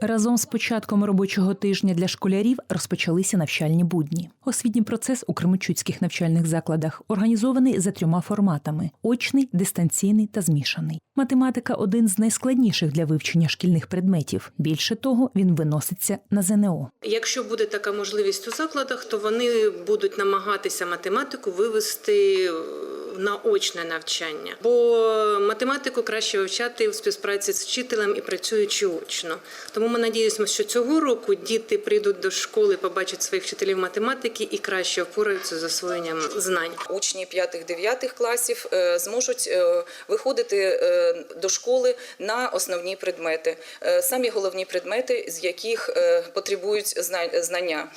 Разом з початком робочого тижня для школярів розпочалися навчальні будні. Освітній процес у кременчуцьких навчальних закладах організований за трьома форматами: очний, дистанційний та змішаний. Математика один з найскладніших для вивчення шкільних предметів. Більше того, він виноситься на ЗНО. Якщо буде така можливість у закладах, то вони будуть намагатися математику вивести на очне навчання, бо математику краще вивчати в співпраці з вчителем і працюючи очно. Тому ми надіємося, що цього року діти прийдуть до школи, побачать своїх вчителів математики і краще впораються з засвоєнням знань. Учні 5-9 класів е, зможуть е, виходити е, до школи на основні предмети, самі головні предмети, з яких потребують знання.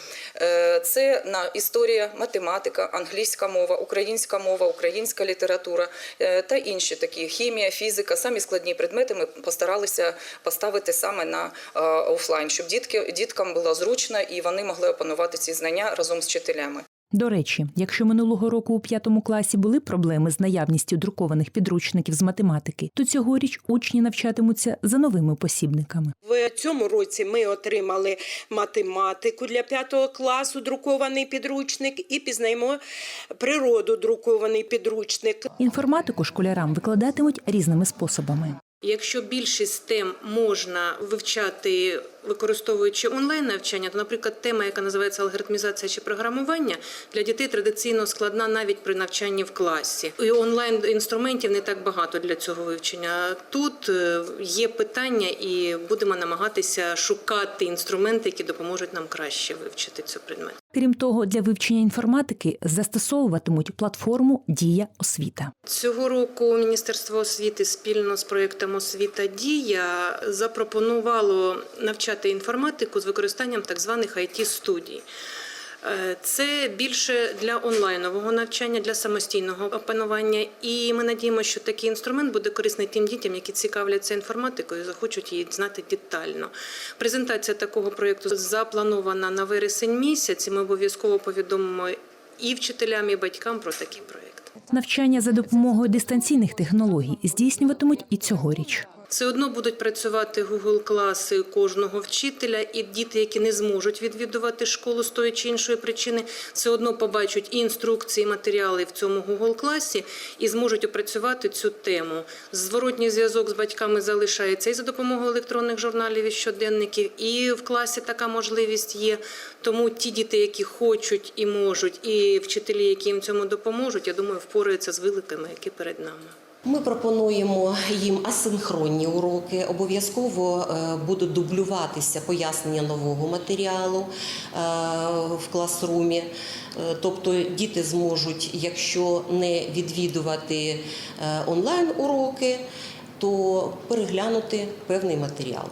Це на історія, математика, англійська мова, українська мова, українська література е, та інші такі хімія, фізика. Самі складні предмети ми постаралися поставити саме на е, офлайн, щоб дітки діткам було зручно і вони могли опанувати ці знання разом з вчителями. До речі, якщо минулого року у п'ятому класі були проблеми з наявністю друкованих підручників з математики, то цьогоріч учні навчатимуться за новими посібниками. В цьому році ми отримали математику для п'ятого класу, друкований підручник, і пізнаємо природу, друкований підручник. Інформатику школярам викладатимуть різними способами. Якщо більшість тем можна вивчати використовуючи онлайн навчання, то, наприклад, тема, яка називається алгоритмізація чи програмування, для дітей традиційно складна навіть при навчанні в класі. І онлайн інструментів не так багато для цього вивчення. Тут е, є питання, і будемо намагатися шукати інструменти, які допоможуть нам краще вивчити цей предмет. Крім того, для вивчення інформатики застосовуватимуть платформу Дія освіта. Цього року Міністерство освіти спільно з проєктом Освіта Дія запропонувало навчати інформатику з використанням так званих it студій. Е, Це більше для онлайнового навчання, для самостійного опанування. І ми надіємося, що такий інструмент буде корисний тим дітям, які цікавляться інформатикою, і захочуть її знати детально. Презентація такого проєкту запланована на вересень місяць. і Ми обов'язково повідомимо і вчителям, і батькам про такий проєкт. Навчання за допомогою дистанційних технологій здійснюватимуть і цьогоріч. Все одно будуть працювати Google класи кожного вчителя, і діти, які не зможуть відвідувати школу з тої чи іншої причини, все одно побачать і інструкції, і матеріали в цьому Google класі і зможуть опрацювати цю тему. Зворотній зв'язок з батьками залишається і за допомогою електронних журналів і щоденників, і в класі така можливість є. Тому ті діти, які хочуть і можуть, і вчителі, які їм цьому допоможуть, я думаю, впораються з викликами, які перед нами. Ми пропонуємо їм асинхронні уроки. Обов'язково е, будуть дублюватися пояснення нового матеріалу е, в класрумі. Е, Тобто діти зможуть, якщо не відвідувати онлайн уроки, то переглянути певний матеріал.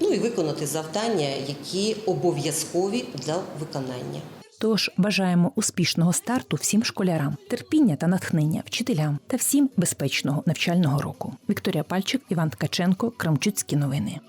Ну і виконати завдання, які обов'язкові для виконання. Тож бажаємо успішного старту всім школярам, терпіння та натхнення вчителям та всім безпечного навчального року. Вікторія Пальчик, Іван Ткаченко, Крамчуцькі новини.